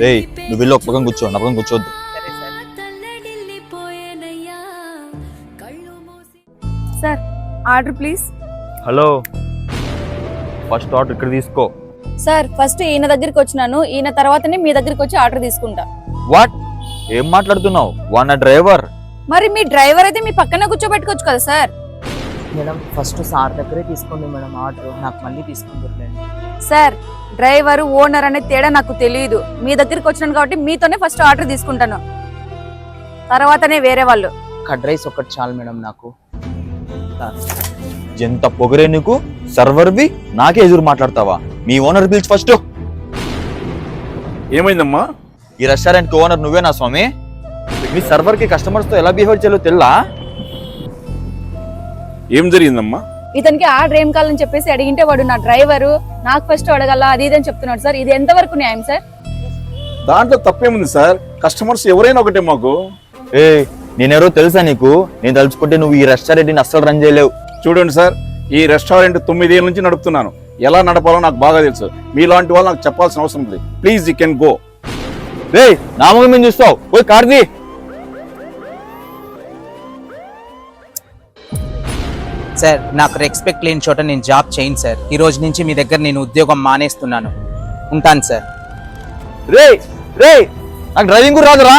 రేయ్ నువ్వు వెళ్ళి ఒక పక్కన కూర్చో నా పక్కన కూర్చోవద్దు sir order please. Hello. First order ఇక్కడ తీసుకో. సార్ ఫస్ట్ ఈయన దగ్గరికి వచ్చినాను. ఈయన తర్వాతనే మీ దగ్గరికి వచ్చి ఆర్డర్ తీసుకుంటా. వాట్? ఏం మాట్లాడుతున్నావు? One driver? మరి మీ డ్రైవర్ అయితే మీ పక్కనే కూర్చోబెట్టుకోవచ్చు కదా సార్? మేడం ఫస్ట్ సార్ దగ్గరే తీసుకోండి మేడం ఆర్డర్. నాకు మళ్ళీ తీసుకుంటారులేండి సార్ డ్రైవర్ ఓనర్ అనే తేడా నాకు తెలియదు మీ దగ్గరికి వచ్చినాను కాబట్టి మీతోనే ఫస్ట్ ఆర్డర్ తీసుకుంటాను. తర్వాతనే వేరే వాళ్ళు. కడ్ రైస్ ఒకటి చాలు మేడం నాకు. ఎంత పొగరే నీకు సర్వర్వి నాకే ఎదురు మాట్లాడతావా? మీ ఓనర్ పిలిచి ఫస్ట్ ఏమైందమ్మా? ఈ రెస్టారెంట్కి ఓనర్ నువ్వేనా స్వామి? మీ సర్వర్కి కస్టమర్స్తో ఎలా బిహేవ్ చేయాలో తెల్లా? ఏం జరిగిందమ్మా? ఇతనికి ఆర్డర్ ఏం కావాలని చెప్పేసి అడిగింటే వాడు నా డ్రైవరు నాకు ఫస్ట్ అడగల? అది ఇది అని చెప్తున్నాడు సార్. ఇది ఎంతవరకు న్యాయం సార్? దాంట్లో తప్పేముంది సార్? కస్టమర్స్ ఎవరైనా ఒకటే మాకు. ఏ నేనెవరో తెలుసా నీకు? నేను తలుచుకుంటే నువ్వు ఈ రెస్టారెంట్ని అస్సలు రన్ చేయలేవు. చూడండి సార్ ఈ రెస్టారెంట్ తొమ్మిదేళ్ళ నుంచి నడుపుతున్నాను. ఎలా నడపాలో నాకు బాగా తెలుసు. మీలాంటి వాళ్ళు నాకు చెప్పాల్సిన అవసరం ఉంది ప్లీజ్ యూ కెన్ గో రే నా ముఖం మీద చూస్తావు. పోయి కార్ది సార్ నాకు రెస్పెక్ట్ లేని చోట నేను జాబ్ చేయను సార్. ఈ రోజు నుంచి మీ దగ్గర నేను ఉద్యోగం మానేస్తున్నాను. ఉంటాను సార్. రే రే నాకు డ్రైవింగ్ కూడా రాదురా.